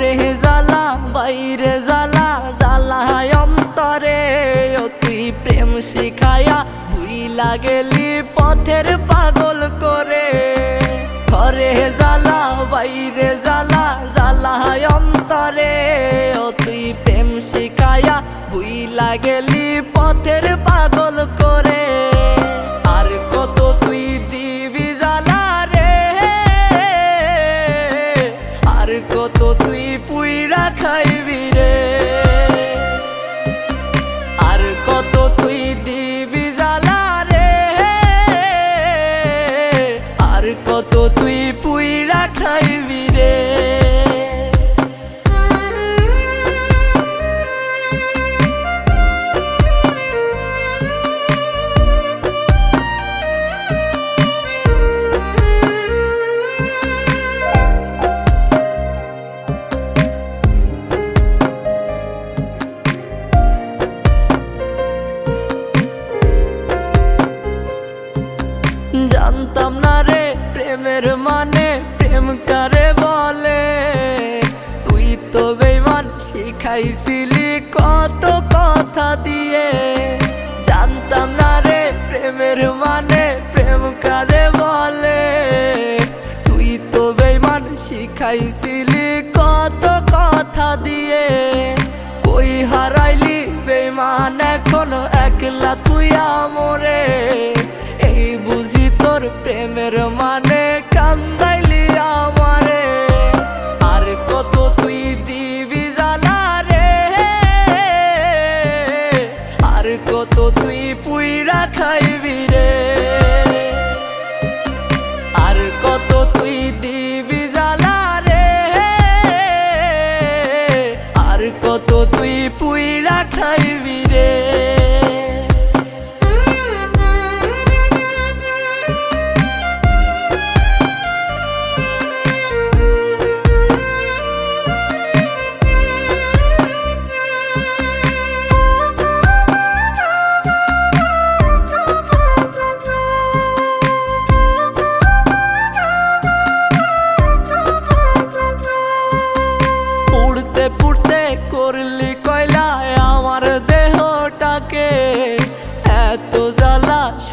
ঘরে জ্বালা, বাইরে জ্বালা জ্বালা অন্তরে। অতি প্রেম শিখায়া ভুইলা গেলি পথের পাগল করে। ঘরে জ্বালা, বাইরে জ্বালা জ্বালা অন্তরে। অতি প্রেম শিখায়া ভুইলা গেলি জানতাম না রে, প্রেমের মানে প্রেম কারে বলে। তুই তো বেমান শিখাইছিলি কত কথা দিয়ে। জানতাম না রে, প্রেমের মানে প্রেম কারে বলে। তুই তো বেমান শিখাইছিলি কত কথা দিয়ে। কই হারাইলি বেমান এখন একলা তুই আমরে। তোর প্রেমের মানে কান্দাইলি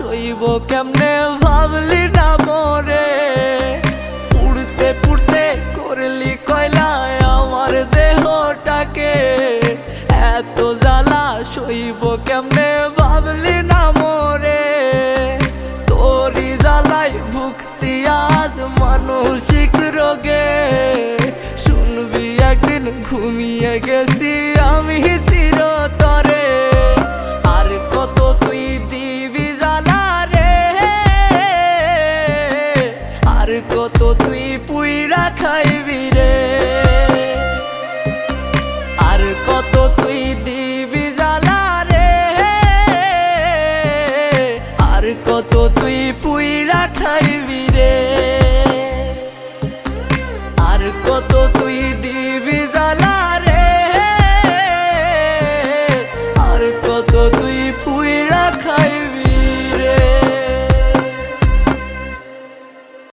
সইব কেমনে? ভাবলি না মরে। পুড়তে পুড়তে করলি কয়লায় আমার দেহটাকে। এত জ্বালা সইব কেমনে? ভাবলি না মরে। তোরই জ্বালায় ভুগছি আজ মানসিক পুইরা খাইবি আর কত